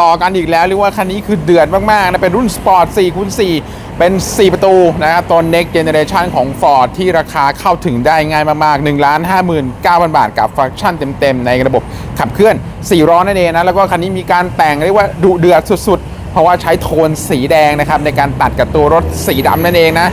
รอๆกันอีกแล้วเรียกว่าคันนี้คือเดือดมากๆนะเป็นรุ่นสปอร์ต4คูณ4เป็น 4 ประตูนะครับตัว next generation ของ Ford ที่ราคาเข้าถึงได้ง่ายมากๆ1 5 9 0 0 0 บาทกับฟังก์ชันเต็มๆ ในระบบขับเคลื่อน4ล้อนั่นเองนะ แล้วก็คันนี้มีการแต่งเรียกว่าดุเดือดสุดๆ เพราะว่าใช้โทนสีแดงนะครับในการตัดกับตัวรถสีดำนั่นเองนะ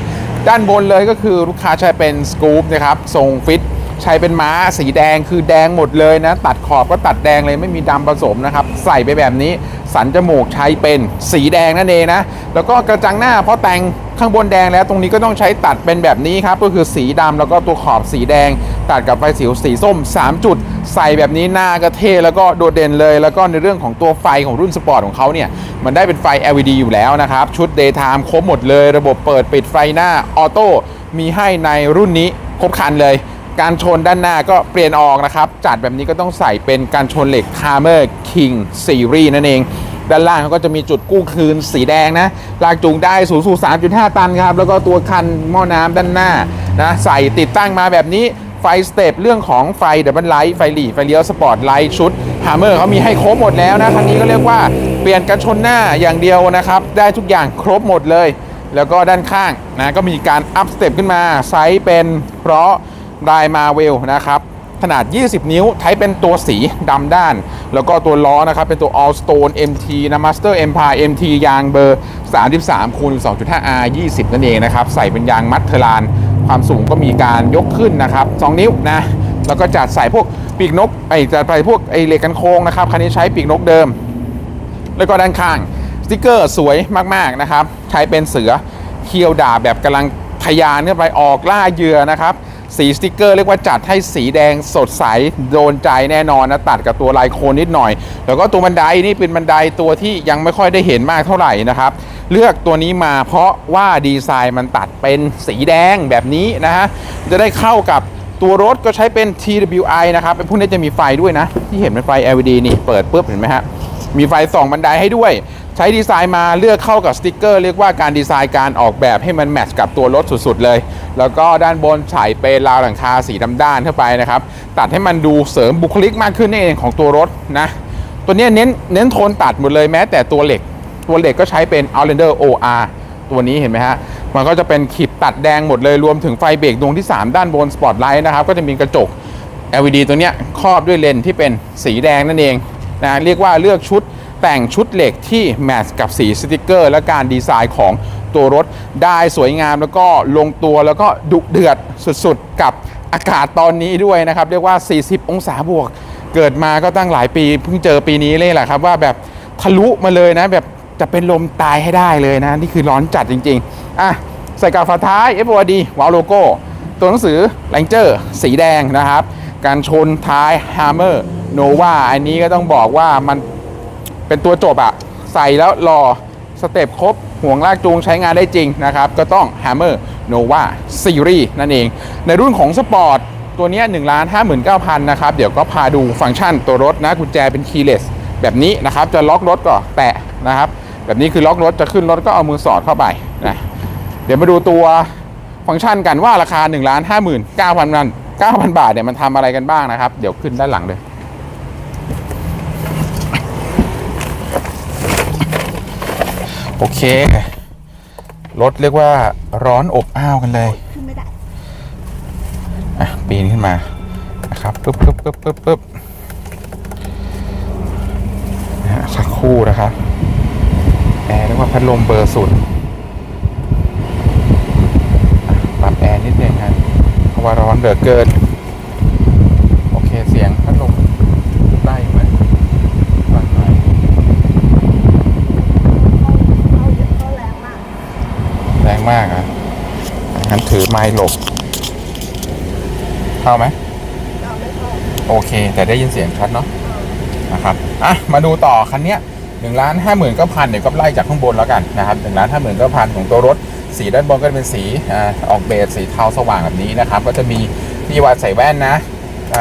ด้านบนเลยก็คือลูกค้าใช้เป็นสกู๊ปนะครับทรงฟิต ใช้เป็นม้าสีแดงคือแดงหมดเลยนะ ตัดขอบก็ตัดแดงเลยไม่มีดำผสมนะครับ ใส่ไปแบบนี้ สันจมูกใช้เป็นสีแดงนั่นเองนะ แล้วก็กระจังหน้าเพราะแต่งข้างบนแดงแล้วตรงนี้ก็ต้องใช้ตัดเป็นแบบนี้ครับ ก็คือสีดำแล้วก็ตัวขอบสีแดง ตัดกับไฟสีสีส้ม 3 จุด ใส่แบบนี้หน้าก็เท่แล้วก็โดดเด่นเลย แล้วก็ในเรื่องของตัวไฟของรุ่นสปอร์ตของเขาเนี่ย มันได้เป็นไฟ LED อยู่แล้วนะครับ ชุด Daytime ครบหมดเลย ระบบเปิดปิดไฟหน้าออโต้มีให้ในรุ่นนี้ครบคันเลย การชนด้านหน้าก็เปลี่ยนออกนะครับ จัดแบบนี้ก็ต้องใส่เป็นการชนเหล็ก Hammer King Series นั่นเอง ด้านล่างเขาก็จะมีจุดกู้คืนสีแดงนะ ลากจูงได้สูงสุด3.5 ตันครับ แล้วก็ตัวคันหม้อน้ำด้านหน้านะใส่ติดตั้งมาแบบนี้ไฟสเตปเรื่องของไฟเดบันไลท์ไฟหลีไฟเลี้ยวสปอร์ตไลท์ชุดฮาร์เมอร์เขามีให้ครบหมดแล้วนะคันนี้ก็เรียกว่าเปลี่ยนกันชนหน้าอย่างเดียวนะครับ ได้ทุกอย่างครบหมดเลย แล้วก็ด้านข้างนะก็มีการอัพสเต็ปขึ้นมาไซส์เป็นเพราะ รายมาเวลนะครับขนาด 20 นิ้ว ใช้เป็นตัวสีดำด้าน แล้วก็ตัวล้อนะครับ เป็นตัว All Stone MT นะ Master Empire MT ยางเบอร์ 33คูณ2.5 R 20 นั่นเองนะครับ ใส่เป็นยางมัดเทอราน ความสูงก็มีการยกขึ้นนะครับ 2 นิ้วนะ แล้วก็จัดใส่พวกปีกนก ไอ้จัดไปพวกไอ้เหล็กกันโค้งนะครับ คันนี้ใช้ปีกนกเดิม แล้วก็ด้านข้าง สติกเกอร์สวยมาก ๆ นะครับ ใช้เป็นเสือเคียวดาบแบบกำลังทยานขึ้นไปออกล่าเหยื่อนะครับ สีสติกเกอร์เรียกว่าจัดให้สีแดงสดใสโดนใจแน่นอนนะตัดกับตัวลายโคนนิดหน่อย แล้วก็ตัวบันไดนี่เป็นบันไดตัวที่ยังไม่ค่อยได้เห็นมากเท่าไหร่นะครับ เลือกตัวนี้มาเพราะว่าดีไซน์มันตัดเป็นสีแดงแบบนี้นะฮะจะได้เข้ากับตัวรถก็ใช้เป็น TWI นะครับเป็นพวกนี้จะมีไฟด้วยนะ ที่เห็นเป็นไฟ LED นี่เปิดปุ๊บเห็นไหมฮะมีไฟส่องบันไดให้ด้วย ใช้ดีไซน์มาเลือกเข้ากับสติกเกอร์เรียกว่าการดีไซน์การออกแบบให้มันแมทช์กับตัวรถสุดๆเลย แล้วก็ด้านบนใส่เป็นราวหลังคาสีดำด้านเข้าไปนะครับ ตัดให้มันดูเสริมบุคลิกมากขึ้นในเองของตัวรถนะ ตัวนี้เน้นเน้นโทนตัดหมดเลยแม้แต่ตัวเหล็ก ตัวเหล็กก็ใช้เป็น Outlander OR ตัวนี้เห็นไหมฮะ มันก็จะเป็นขีดตัดแดงหมดเลยรวมถึงไฟเบรกดวงที่ 3 ด้านบนสปอตไลท์นะครับ ก็จะมีกระจก LED ตัวนี้ครอบด้วยเลนที่เป็นสีแดงนั่นเองนะเรียกว่าเลือกชุด แต่งชุดเหล็กที่แมทช์กับสีสติกเกอร์ และการดีไซน์ของตัวรถได้สวยงามแล้วก็ลงตัวแล้วก็ดุเดือดสุดๆ กับอากาศตอนนี้ด้วยนะครับ เรียกว่า 40 องศาบวก เกิดมาก็ตั้งหลายปีเพิ่งเจอปีนี้เลยแหละครับ ว่าแบบทะลุมาเลยนะ แบบจะเป็นลมตายให้ได้เลยนะ นี่คือร้อนจัดจริง ๆ อะ ใส่กาฝาท้าย FOD วาลโลโก้ ตัวหนังสือ Ranger สีแดงนะครับ การชนท้าย Hammer Nova อันนี้ก็ต้องบอกว่ามัน เป็นตัวจบอะใส่แล้วรอสเต็ปครบห่วงลากจูงใช้งานได้จริงนะครับ ก็ต้อง Hammer Nova Series นั่นเอง ในรุ่นของสปอร์ตตัวนี้1ล้าน59,000นะครับ เดี๋ยวก็พาดูฟังก์ชันตัวรถนะกุญแจเป็น keyless แบบนี้นะครับ จะล็อกรถก็แตะนะครับ แบบนี้คือล็อกรถจะขึ้นรถก็เอามือสอดเข้าไปนะเดี๋ยวมาดูตัวฟังก์ชันกันว่าราคา1นึ่งล้านห้าหมื่นเก้าพันเก้าพันบาทเนี่ยมันทำอะไรกันบ้างนะครับ เดี๋ยวขึ้นด้านหลังเลย โอเค รถเรียกว่าร้อนอบอ้าวกันเลยขึ้นไม่ได้อะปีนขึ้นมานะครับปึ๊บปึ๊บปึ๊บปึ๊บปึ๊บนะฮะสักคู่นะครับแอร์เรียกว่าพัดลมเบอร์สุดปรับแอร์นิดนึงครับเพราะว่าร้อนเหลือเกิน โอเคเสียงพัดลมไล่ไหมฟังหน่อย เขาเยอะเขาแรงมาก แรงมากอะ งั้นถือไม้หลบ เข้าไหมเราไม่เข้าโอเค แต่ได้ยินเสียงชัดเนาะนะครับอะมาดูต่อคันเนี้ยหนึ่งล้านห้าหมื่นก็พันเดี๋ยวก็ไล่จากข้างบนแล้วกันนะครับหนึ่งล้านห้าหมื่นก็พันของตัวรถสีด้านบนก็จะเป็นสีอออกเบจสีเทาสว่างแบบนี้นะครับ ก็จะมีที่วัดใส่แว่นนะ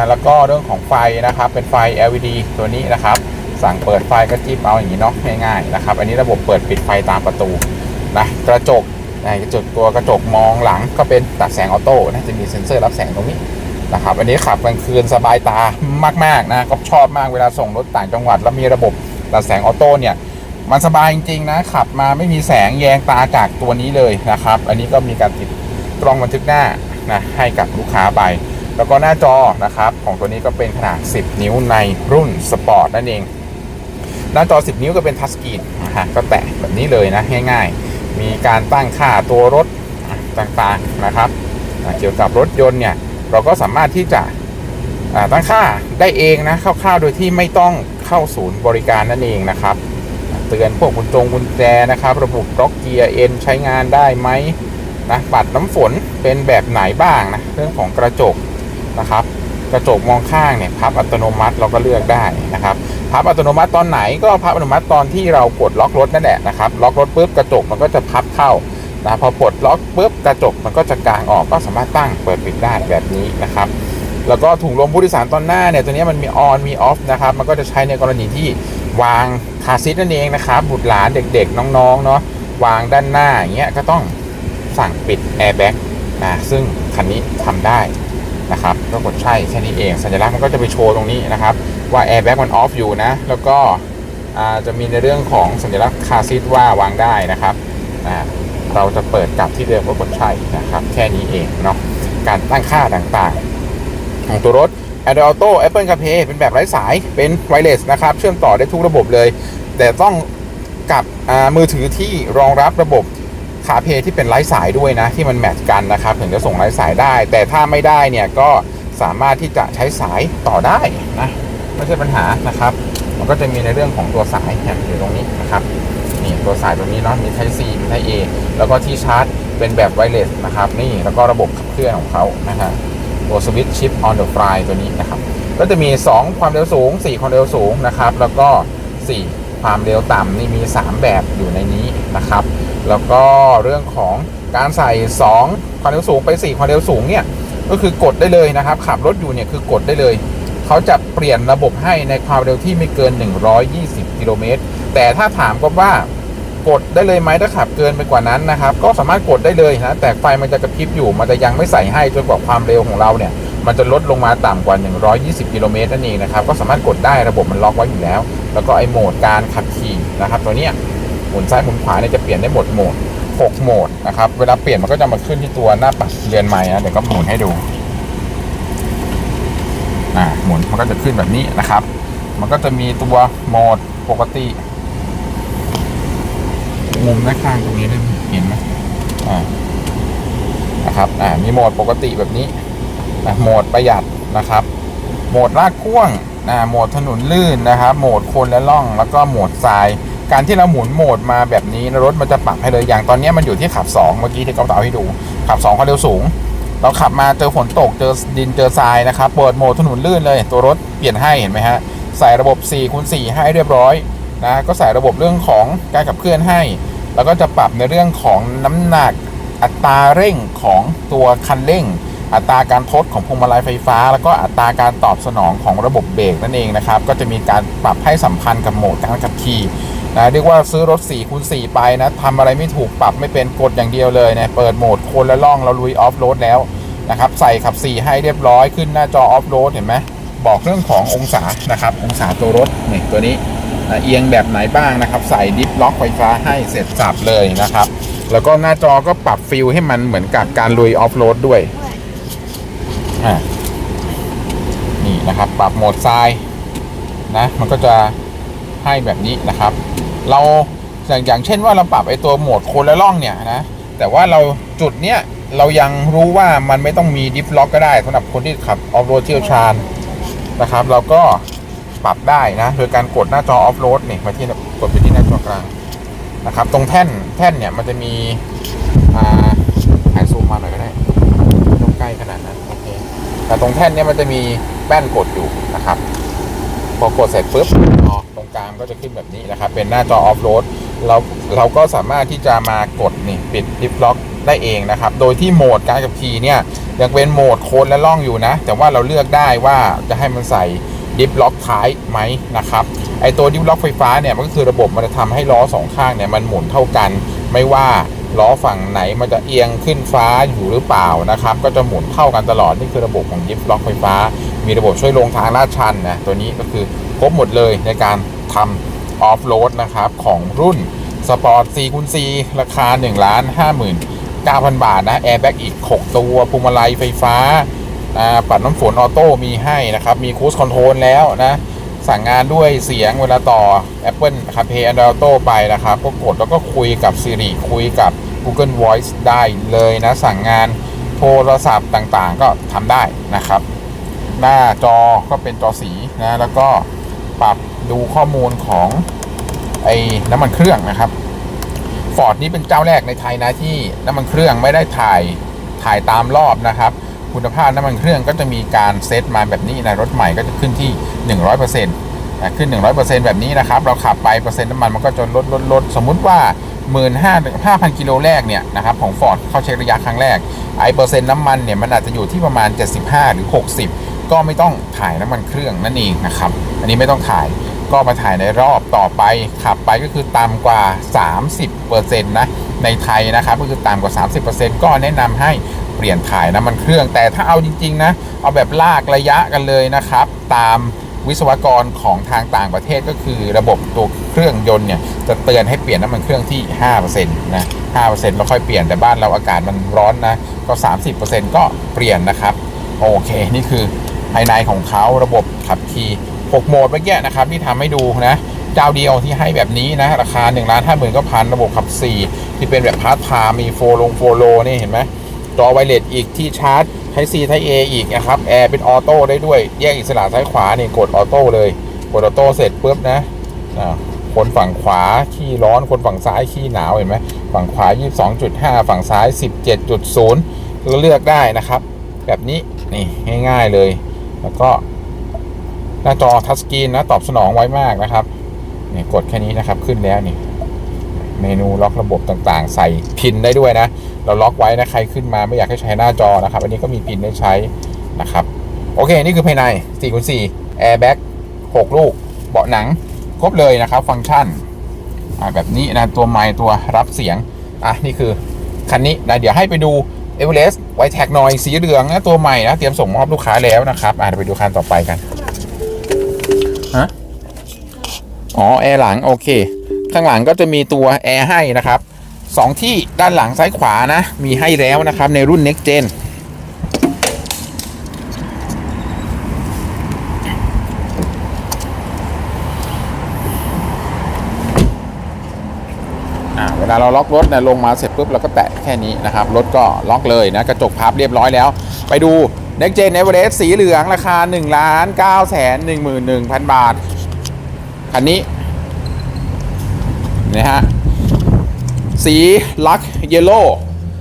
แล้วก็เรื่องของไฟนะครับ เป็นไฟ LED ตัวนี้นะครับ สั่งเปิดไฟก็จิ้มเอาอย่างนี้เนาะง่ายๆนะครับ อันนี้ระบบเปิดปิดไฟตามประตูนะกระจก จกตัวกระจกมองหลังก็เป็นตัดแสงออโต้นะจะมีเซ็นเซอร์รับแสงตรงนี้นะครับอันนี้ขับกลางคืนสบายตามากๆนะก็ชอบมากเวลาส่งรถต่างจังหวัด แล้วมีระบบแต่แสงออโต้เนี่ยมันสบายจริงๆนะขับมาไม่มีแสงแยงตาจากตัวนี้เลยนะครับ อันนี้ก็มีการติดกล้องบันทึกหน้านะให้กับลูกค้าไป แล้วก็หน้าจอนะครับของตัวนี้ก็เป็นขนาด 10 นิ้วในรุ่นสปอร์ตนั่นเองหน้าจอ 10 นิ้วก็เป็นทัชสกรีนนะฮะก็แตะแบบนี้เลยนะง่ายๆ มีการตั้งค่าตัวรถต่างๆนะครับ เกี่ยวกับรถยนต์เนี่ยเราก็สามารถที่จะตั้งค่าได้เองนะคร่าวๆโดยที่ไม่ต้องเข้าศูนย์บริการนั่นเองนะครับ เตือนพวกกุญจงกุญแจนะครับ ระบบล็อกเกียร์เอ็นใช้งานได้ไหมนะปัดน้ำฝนเป็นแบบไหนบ้างนะเรื่องของกระจกนะครับ กระจกมองข้างเนี่ยพับอัตโนมัติเราก็เลือกได้นะครับ พับอัตโนมัติตอนไหนก็พับอัตโนมัติตอนที่เรากดล็อกรถนั่นแหละนะครับล็อกรถปุ๊บกระจกมันก็จะพับเข้านะพอปลดล็อกปุ๊บกระจกมันก็จะกางออกก็สามารถตั้งเปิดปิดได้แบบนี้นะครับแล้วก็ถุงลมผู้โดยสารตอนหน้าเนี่ยตัวนี้มันมีออนมีออฟนะครับมันก็จะใช้ในกรณีที่วางคาซีทนั่นเองนะครับบุตรหลานเด็กๆ น้องๆเนาะวางด้านหน้าอย่างเงี้ยก็ต้องสั่งปิดแอร์แบ็กนะซึ่งคันนี้ทำได้ นะครับก็กดใช่แค่นี้เอง สัญลักษณ์มันก็จะไปโชว์ตรงนี้นะครับ ว่าแอร์แบ็กมันออฟอยู่นะ แล้วก็จะมีในเรื่องของสัญลักษณ์คาซีทว่าวางได้นะครับเราจะเปิดกลับที่เดิมก็กดใช่นะครับ แค่นี้เองเนาะการตั้งค่าต่างๆ ของตัวรถ Android Auto Apple CarPlay เป็นแบบไร้สายเป็นไวเลสนะครับ เชื่อมต่อได้ทุกระบบเลย แต่ต้องกับมือถือที่รองรับระบบ CarPlay ที่เป็นไร้สายด้วยนะ ที่มันแมทช์กันนะครับถึงจะส่งไร้สายได้ แต่ถ้าไม่ได้เนี่ยก็สามารถที่จะใช้สายต่อได้นะไม่ใช่ปัญหานะครับมันก็จะมีในเรื่องของตัวสายเนี่ยอยู่ตรงนี้นะครับนี่ตัวสายตรงนี้เนาะมี Type C มี Type A แล้วก็ที่ชาร์จเป็นแบบไวเลสนะครับนี่แล้วก็ระบบขับเคลื่อนของเขานะฮะตัวสวิตช์ชิป on the fly ตัวนี้นะครับก็จะมี 2 ความเร็วสูง 4 ความเร็วสูงนะครับแล้วก็ 4 ความเร็วต่ำนี่มี 3 แบบอยู่ในนี้นะครับ แล้วก็เรื่องของการใส่ 2 ความเร็วสูงไป 4 ความเร็วสูงเนี่ยก็คือกดได้เลยนะครับ ขับรถอยู่เนี่ยคือกดได้เลย เขาจะเปลี่ยนระบบให้ในความเร็วที่ไม่เกิน 120 กิโลเมตร แต่ถ้าถามก็ว่ากดได้เลยไหมถ้าขับเกินไปกว่านั้นนะครับ ก็สามารถกดได้เลยนะแต่ไฟมันจะกระพริบอยู่ มันจะยังไม่ใส่ให้จนกว่าความเร็วของเราเนี่ยมันจะลดลงมาต่ำกว่า 120 กิโลเมตรนั่นเองนะครับ ก็สามารถกดได้ระบบมันล็อกไว้อยู่แล้ว แล้วก็ไอโหมดการขับขี่นะครับ ตัวเนี้ย หมุนซ้ายหมุนขวาเนี่ยจะเปลี่ยนได้หมดโหมด 6 โหมดนะครับ เวลาเปลี่ยนมันก็จะมาขึ้นที่ตัวหน้าปัดเรือนใหม่นะเดี๋ยวก็หมุนให้ดูอ่าหมุนมันก็จะขึ้นแบบนี้นะครับ มันก็จะมีตัวโหมดปกติมุมด้าข้างตรงนี้ได้เห็นไหมอ่านะครับอ่ามีโหมดปกติแบบนี้นะโหมดประหยัดนะครับ โหมดลากพ่วงนะโหมดถนนลื่นนะครับ โหมดคนและล่อง แล้วก็โหมดทราย การที่เราหมุนโหมดมาแบบนี้รถมันจะปรับให้เลยอย่างตอนนี้มันอยู่ที่ขับ 2 เมื่อกี้ที่เขาเอาให้ดู ขับ2ความเร็วสูง เราขับมาเจอฝนตกเจอดินเจอทรายนะครับเปิดโหมดถนนลื่นเลย ตัวรถเปลี่ยนให้เห็นไหมฮะใส่ระบบ4คูณ4ให้เรียบร้อยนะก็ใส่ระบบเรื่องของการขับเคลื่อนให้ แล้วก็จะปรับในเรื่องของน้ำหนักอัตราเร่งของตัวคันเร่ง อัตราการทดของพวงมาลัยไฟฟ้า แล้วก็อัตราการตอบสนองของระบบเบรกนั่นเองนะครับ ก็จะมีการปรับให้สัมพันธ์กับโหมดการขับขี่ นะเรียกว่าซื้อรถ4คูณ4ไปนะทำอะไรไม่ถูกปรับไม่เป็นกดอย่างเดียวเลยนะเปิดโหมดคนและล่องเราลุยออฟโรดแล้วนะครับใส่ขับ 4 ให้เรียบร้อยขึ้นหน้าจอออฟโรดเห็นไหมบอกเรื่องขององศานะครับองศาตัวรถนี่ตัวนี้อะเอียงแบบไหนบ้างนะครับ ใส่ดิฟล็อกไฟฟ้าให้เสร็จสับเลยนะครับ แล้วก็หน้าจอก็ปรับฟิลให้มันเหมือนกับการลุยออฟโรดด้วยนี่นะครับ ปรับโหมดทรายนะมันก็จะให้แบบนี้นะครับ เราอย่างอย่างเช่นว่าเราปรับไอตัวโหมดโคนและล่องเนี่ยนะแต่ว่าเราจุดเนี้ยเรายังรู้ว่ามันไม่ต้องมีดิฟล็อกก็ได้สำหรับคนที่ขับออฟโรดเชี่ยวชาญนะครับ เราก็ปรับได้นะโดยการกดหน้าจอออฟโรดนี่มาที่กดไปที่หน้าจอกลางนะครับ ตรงแท่นแท่นเนี่ยมันจะมีอ่าไอซูมมาหน่อยก็ได้ไม่ต้องใกล้ขนาดนั้นโอเคแต่ตรงแท่นเนี้ยมันจะมีแป้นกดอยู่นะครับ พอกดเสร็จปุ๊บอตรงกลางก็จะขึ้นแบบนี้นะครับ เป็นหน้าจอออฟโรดเราเราก็สามารถที่จะมากดนี่ปิดดิฟล็อกได้เองนะครับ โดยที่โหมดการขับขี่เนี่ยยังเป็นโหมดโค้ดและล่องอยู่นะ แต่ว่าเราเลือกได้ว่าจะให้มันใส่ดิฟล็อกท้ายไหมนะครับไอตัวดิฟล็อกไฟฟ้าเนี่ยมันก็คือระบบมันจะทำให้ล้อสองข้างเนี่ยมันหมุนเท่ากัน ไม่ว่า ล้อฝั่งไหนมันจะเอียงขึ้นฟ้าอยู่หรือเปล่านะครับ ก็จะหมุนเท่ากันตลอด นี่คือระบบของดิฟล็อกไฟฟ้า มีระบบช่วยลงทางลาดชันนะตัวนี้ก็คือครบหมดเลยในการทำออฟโรดนะครับ ของรุ่นสปอร์ต4คูณ4ราคา1ล้าน59,000 บาทนะแอร์แบ็กอีก 6 ตัวพวงมาลัยไฟฟ้าอ่าปัดน้ำฝนออโต้มีให้นะครับ มีคูสคอนโทรลแล้วนะ สั่งงานด้วยเสียงเวลาต่อ Apple CarPlay Android Auto ไปนะครับ ก็กดแล้วก็คุยกับ Siri คุยกับ Google Voice ได้เลยนะ สั่งงานโทรศัพท์ต่างๆ ก็ทำได้นะครับ หน้าจอก็เป็นจอสีนะ แล้วก็ปรับดูข้อมูลของไอ้น้ำมันเครื่องนะครับฟอร์ดนี่เป็นเจ้าแรกในไทยนะที่น้ำมันเครื่องไม่ได้ถ่ายถ่ายตามรอบนะครับคุณภาพน้ำมันเครื่องก็จะมีการเซตมาแบบนี้ในรถใหม่ก็จะขึ้นที่ 100%นะขึ้น 100%แบบนี้นะครับ เราขับไปเปอร์เซ็นต์น้ำมันมันก็จะลดลดลดสมมุติว่า 1 5 0 0 5,000 กิโลแรกเนี่ยนะครับของ Ford เข้าเช็คระยะครั้งแรกไอเปอร์เซ็นต์น้ำมันเนี่ยมันอาจจะอยู่ที่ประมาณ 75 หรือ 60 ก็ไม่ต้องถ่ายน้ำมันเครื่องนั่นเองนะครับ อันนี้ไม่ต้องถ่ายก็มาถ่ายในรอบต่อไปขับไปก็คือต่ำกว่า 30%นะในไทยนะครับก็คือต่ำกว่า 30%ก็แนะนำให้เปลี่ยนถ่ายน้ำมันเครื่อง แต่ถ้าเอาจริงๆนะเอาแบบลากระยะกันเลยนะครับ ตาม วิศวกรของทางต่างประเทศก็คือระบบตัวเครื่องยนต์เนี่ยจะเตือนให้เปลี่ยนน้ำมันเครื่องที่5%นะ5%แล้วค่อยเปลี่ยนแต่บ้านเราอากาศมันร้อนนะก็ 30%ก็เปลี่ยนนะครับโอเค นี่คือภายในของเขาระบบขับขี่6โหมดเมื่อกี้นะครับที่ทำให้ดูนะเจ้าเดียวที่ให้แบบนี้นะ ราคา1นึ่งล้านห้าหมื่นก็พันระบบขับ 4 ที่เป็นแบบพาร์ทไทม์มีโฟลงโฟโลนี่เห็นไหมจอไวเลสอีกที่ชาร์จ ไทซีไทเออีกนะครับแอร์เป็นออโต้ได้ด้วยแยกอิสระซ้ายขวานี่กดออโต้เลย กดออโต้เสร็จปุ๊บนะคนฝั่งขวาขี้ร้อนคนฝั่งซ้ายขี้หนาวเห็นไหมฝั่งขวา 22.5 ฝั่งซ้าย 17.0ก็เลือกได้นะครับ แบบนี้นี่ง่ายๆเลย แล้วก็หน้าจอทัชสกรีนนะตอบสนองไวมากนะครับนี่กดแค่นี้นะครับขึ้นแล้วนี่เมนูล็อกระบบต่างๆ ใส่พินได้ด้วยนะ เราล็อกไว้นะใครขึ้นมาไม่อยากให้ใช้หน้าจอนะครับ อันนี้ก็มีพินให้ใช้นะครับ โอเค นี่คือภายใน4คูณ4แอร์แบ็ก6ลูก เบาะหนัง ครบเลยนะครับ ฟังก์ชันแบบนี้นะตัวไมค์ตัวรับเสียง อะ นี่คือคันนี้นะเดี๋ยวให้ไปดูเอเวอเรสต์ไวแท็กหน่อยสีเหลืองนะตัวใหม่นะเตรียมส่งมอบลูกค้าแล้วนะครับอะไปดูคันต่อไปกันฮะอ๋อแอร์หลังโอเค ข้างหลังก็จะมีตัวแอร์ให้นะครับ สองที่ด้านหลังซ้ายขวานะ มีให้แล้วนะครับในรุ่น Next Gen อ่าเวลาเราล็อกรถเนะลงมาเสร็จปุ๊บเราก็แตะแค่นี้นะครับ รถก็ล็อกเลยนะ กระจกพับเรียบร้อยแล้ว ไปดู Next Gen Everest สีเหลืองราคา1ล้าน9แสน11,000 บาท คันนี้นะฮะ สีลักเยลโล่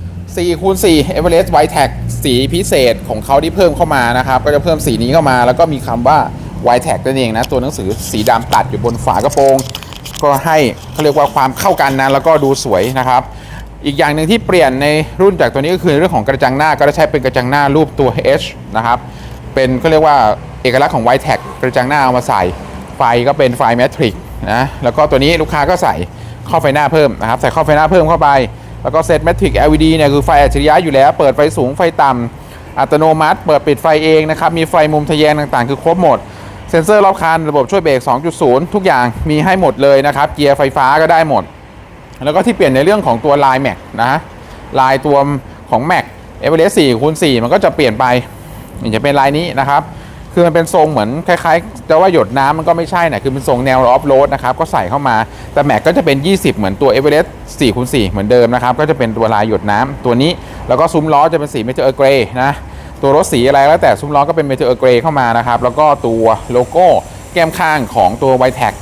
4คูณ4 Everest White Tag สีพิเศษของเขาที่เพิ่มเข้ามานะครับ ก็จะเพิ่มสีนี้เข้ามา แล้วก็มีคำว่า White Tag นั่นเองนะ ตัวหนังสือสีดำตัดอยู่บนฝากระโปรง ก็ให้เขาเรียกว่าความเข้ากันนะ แล้วก็ดูสวยนะครับ อีกอย่างหนึ่งที่เปลี่ยนในรุ่นจากตัวนี้ก็คือเรื่องของกระจังหน้า ก็จะใช้เป็นกระจังหน้ารูปตัว H นะครับ เป็นเขาเรียกว่าเอกลักษณ์ของ White Tag กระจังหน้าเอามาใส่ ไฟก็เป็นไฟแมทริกนะ แล้วก็ตัวนี้ลูกค้าก็ใส่ ข้อไฟหน้าเพิ่มนะครับใส่ข้อไฟหน้าเพิ่มเข้าไป แล้วก็เซตแมทริก LED เนี่ยคือไฟอัจฉริยะอยู่แล้ว เปิดไฟสูงไฟต่ำอัตโนมัติ เปิดปิดไฟเองนะครับมีไฟมุมทะแยงต่างๆ คือครบหมดเซ็นเซอร์รอบคันระบบช่วยเบรก 2.0 ทุกอย่างมีให้หมดเลยนะครับเกียร์ไฟฟ้าก็ได้หมด แล้วก็ที่เปลี่ยนในเรื่องของตัวลายแม็กนะลายตัวของแม็กเอเวอเรสต์4คูณ4มันก็จะเปลี่ยนไปจะเป็นลายนี้นะครับ คือมันเป็นทรงเหมือนคล้ายๆจะว่าหยดน้ำมันก็ไม่ใช่นะคือเป็นทรงแนวออฟโรดนะครับก็ใส่เข้ามา แต่แม็กก็จะเป็น 20 เหมือนตัวเอเวอเรสต์4คูณ4เหมือนเดิมนะครับก็จะเป็นตัวลายหยดน้ำตัวนี้ แล้วก็ซุ้มล้อจะเป็นสีเมทัลเกรย์นะตัวรถสีอะไรแล้วแต่ซุ้มล้อก็เป็นเมทัลเกรย์เข้ามานะครับแล้วก็ตัวโลโก้แก้มข้างของตัวไวแท็ก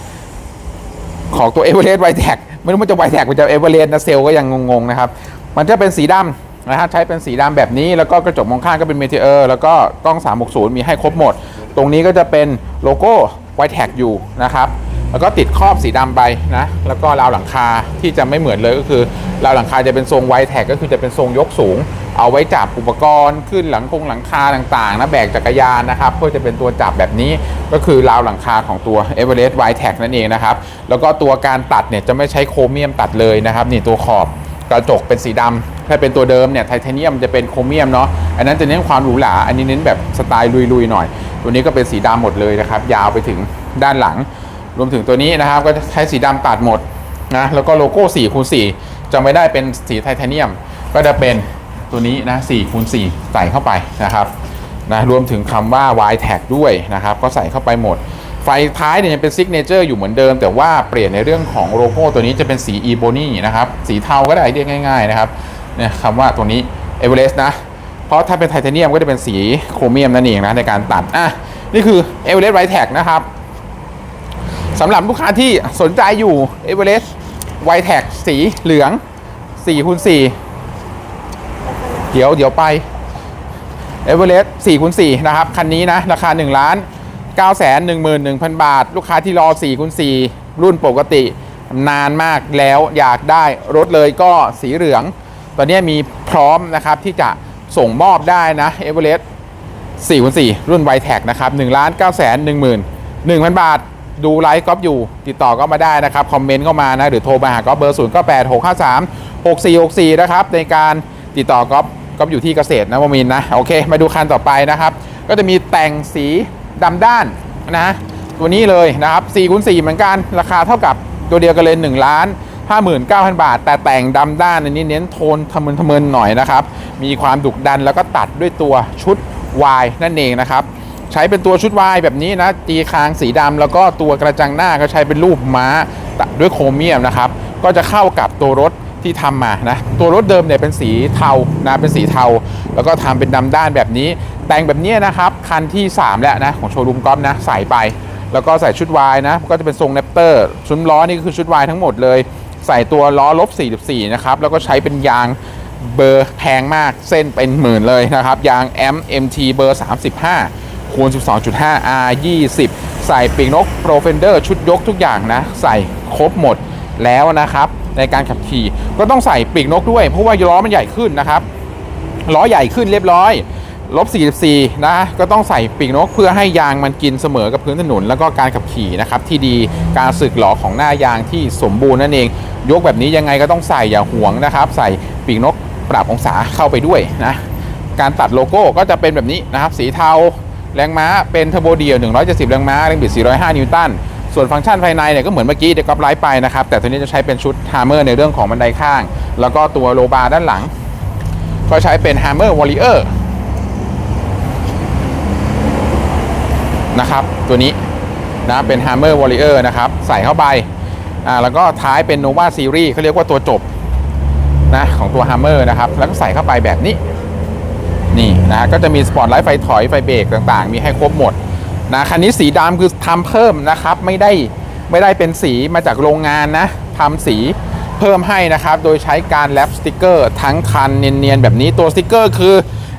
ของตัวเอเวอเรสต์ไวแท็กไม่รู้มันจะไวแท็กมันจะเอเวอเรสต์นะเซลก็ยังงงๆนะครับมันจะเป็นสีดำ นะฮะใช้เป็นสีดำแบบนี้แล้วก็กระจกมองข้างก็เป็นเมทิเออร์แล้วก็กล้อง 360 มีให้ครบหมด ตรงนี้ก็จะเป็นโลโก้ไวแท็กอยู่นะครับ แล้วก็ติดครอบสีดำไปนะ แล้วก็ราวหลังคาที่จะไม่เหมือนเลยก็คือราวหลังคาจะเป็นทรงไวแท็กก็คือจะเป็นทรงยกสูง เอาไว้จับอุปกรณ์ขึ้นหลังคงหลังคาต่างๆนะแบกจักรยานนะครับเพื่อจะเป็นตัวจับแบบนี้ก็คือราวหลังคาของตัว e v e r e s t w i t e t นั่นเองนะครับแล้วก็ตัวการตัดเนี่ยจะไม่ใช้โครเมียมตัดเลยนะครับ นี่ตัวขอบกระจกเป็นสีดำ ถ้าเป็นตัวเดิมเนี่ยไทเทเนียมจะเป็นโครเมียมเนาะอันนั้นจะเน้นความหรูหราอันนี้เน้นแบบสไตล์ลุยๆหน่อย ตัวนี้ก็เป็นสีดำหมดเลยนะครับยาวไปถึงด้านหลัง รวมถึงตัวนี้นะครับก็ใช้สีดำตัดหมดนะแล้วก็โลโก้4คูณ4จะไม่ได้เป็นสีไทเทเนียม ก็จะเป็นตัวนี้นะ4คูณ4ใส่เข้าไปนะครับนะรวมถึงคำว่า Y tag ด้วยนะครับ ก็ใส่เข้าไปหมด ไฟท้ายเนี่ยยังเป็นซิกเนเจอร์อยู่เหมือนเดิม แต่ว่าเปลี่ยนในเรื่องของโลโก้ตัวนี้จะเป็นสีอีโบนี่นะครับ สีเทาก็ได้เรียกง่าย ๆ นะครับ เนี่ยคำว่าตัวนี้เอเวอเรสต์นะ เพราะถ้าเป็นไทเทเนียมก็จะเป็นสีโครเมียมนั่นเองนะในการตัดอะนี่คือเอเวอเรสต์ไวแท็กนะครับสำหรับลูกค้าที่สนใจอยู่เอเวอเรสต์ไวแท็กสีเหลือง4คูณ4เดี๋ยวเดี๋ยวไปเอเวอเรสต์4คูณ4นะครับ คันนี้นะ ราคา 1 ล้าน9แสน11,000 บาท ลูกค้าที่รอ4คูณ4รุ่นปกตินานมากแล้วอยากได้รถเลยก็สีเหลือง ตอนนี้มีพร้อมนะครับที่จะส่งมอบได้นะเอเวอเรสต์4คูณ4รุ่นไวแท็กนะครับ1ล้าน9แสน11,000 1,000บาท ดูไลฟ์ก๊อฟอยู่ ติดต่อก็มาได้นะครับ คอมเมนต์เข้ามานะ หรือโทรมาหาก๊อฟเบอร์0 9 8 6 5 3 6 4 6 4นะครับ ในการติดต่อก๊อฟก๊อฟอยู่ที่เกษตรนะวมินนะ โอเค มาดูคันต่อไปนะครับ ก็จะมีแต่งสีดำด้านนะ ตัวนี้เลยนะครับ4คูณ4เหมือนกันราคาเท่ากับตัวเดียวกันเลย1ล้าน 59,000 บาท แต่แต่งดำด้านอันนี้เน้นโทนทะมึนทะมึนหน่อยนะครับ มีความดุดันแล้วก็ตัดด้วยตัวชุด Y นั่นเองนะครับ ใช้เป็นตัวชุดวายแบบนี้นะตีคางสีดำแล้วก็ตัวกระจังหน้าก็ใช้เป็นรูปม้าตัดด้วยโครเมียมนะครับ ก็จะเข้ากับตัวรถที่ทำมานะตัวรถเดิมเนี่ยเป็นสีเทานะเป็นสีเทา แล้วก็ทำเป็นดำด้านแบบนี้ แต่งแบบนี้นะครับคันที่ 3 แล้วนะของโชว์รูมก๊อฟนะใส่ไป แล้วก็ใส่ชุดวายนะก็จะเป็นทรงแรปเตอร์ชุดล้อนี่ก็คือชุดวายทั้งหมดเลย ใส่ตัวล้อลบ 44 นะครับ แล้วก็ใช้เป็นยางเบอร์แพงมากเส้นเป็นหมื่นเลยนะครับ ยาง M MT เบอร์ 35 คูณ 12.5 R 20 ใส่ปีกนก Pro Fender ชุดยกทุกอย่างนะ ใส่ครบหมดแล้วนะครับ ในการขับขี่ก็ต้องใส่ปีกนกด้วย เพราะว่าล้อมันใหญ่ขึ้นนะครับ ล้อใหญ่ขึ้นเรียบร้อยลบ 44 นะ ก็ต้องใส่ปีกนกเพื่อให้ยางมันกินเสมอกับพื้นถนน แล้วก็การขับขี่นะครับที่ดีการสึกหลอของหน้ายางที่สมบูรณ์นั่นเอง ยกแบบนี้ยังไงก็ต้องใส่อย่าห่วงนะครับ ใส่ปีกนกปรับองศาเข้าไปด้วยนะการตัดโลโก้ก็จะเป็นแบบนี้นะครับ สีเทาแรงม้าเป็นเทอร์โบเดียว 170 แรงม้า แรงบิด 405 นิวตัน ส่วนฟังก์ชันภายในเนี่ยก็เหมือนเมื่อกี้เด็กก๊อปไลฟ์ไปนะครับ แต่ตัวนี้จะใช้เป็นชุดฮาร์เมอร์ในเรื่องของบันไดข้าง แล้วก็ตัวโลบาร์ด้านหลัง ก็ใช้เป็น Hammer Warrior นะครับ ตัวนี้นะเป็น Hammer Warrior นะครับ ใส่เข้าไป อ่าแล้วก็ท้ายเป็น Nova Series เขาเรียกว่าตัวจบนะของตัว Hammer นะครับ แล้วก็ใส่เข้าไปแบบนี้ นี่นะก็จะมีสปอตไลท์ไฟถอยไฟเบรกต่างๆ มีให้ครบหมดนะคันนี้สีดำคือทำเพิ่มนะครับ ไม่ได้ไม่ได้เป็นสีมาจากโรงงานนะทำสีเพิ่มให้นะครับ โดยใช้การแรปสติกเกอร์ทั้งคันเนียนๆแบบนี้ตัวสติกเกอร์คือ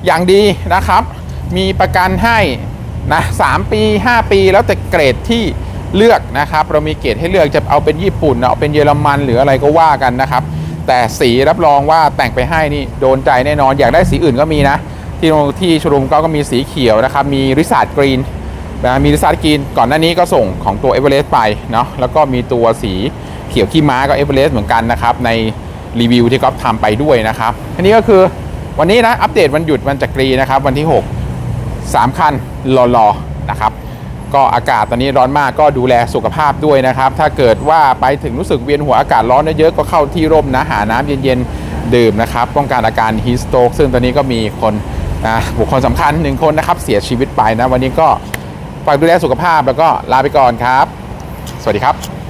อย่างดีนะครับ มีประกันให้นะ3ปี 5 ปีแล้วแต่เกรดที่ เลือกนะครับ เรามีเกรดให้เลือกจะเอาเป็นญี่ปุ่นเอาเป็นเยอรมันหรืออะไรก็ว่ากันนะครับ แต่สีรับรองว่าแต่งไปให้นี่โดนใจแน่นอนอยากได้สีอื่นก็มีนะ ที่ที่ชว์รูมก็ก็มีสีเขียวนะครับ มีริซาร์ดกรีนนะมีริซาร์ดกรีนก่อนหน้านี้ก็ส่งของตัวเอเวอเรสต์ไปเนาะแล้วก็มีตัวสีเขียวขี้ม้าก็เอเวอเรสต์เหมือนกันนะครับในรีวิวที่ก๊อฟทำไปด้วยนะครับอันนี้ก็คือวันนี้นะอัปเดตวันหยุดวันจักรีนะครับ วันที่ 6 3 คันรอๆนะครับ ก็อากาศตอนนี้ร้อนมากก็ดูแลสุขภาพด้วยนะครับ ถ้าเกิดว่าไปถึงรู้สึกเวียนหัวอากาศร้อนเยอะก็เข้าที่ร่มนะหาน้ำเย็นๆดื่มนะครับป้องกันอาการฮีสโตกซึ่งตอนนี้ก็มีคนนะบุคคลสำคัญหนึ่งคนนะครับเสียชีวิตไปนะ วันนี้ก็ฝากดูแลสุขภาพแล้วก็ลาไปก่อนครับ สวัสดีครับ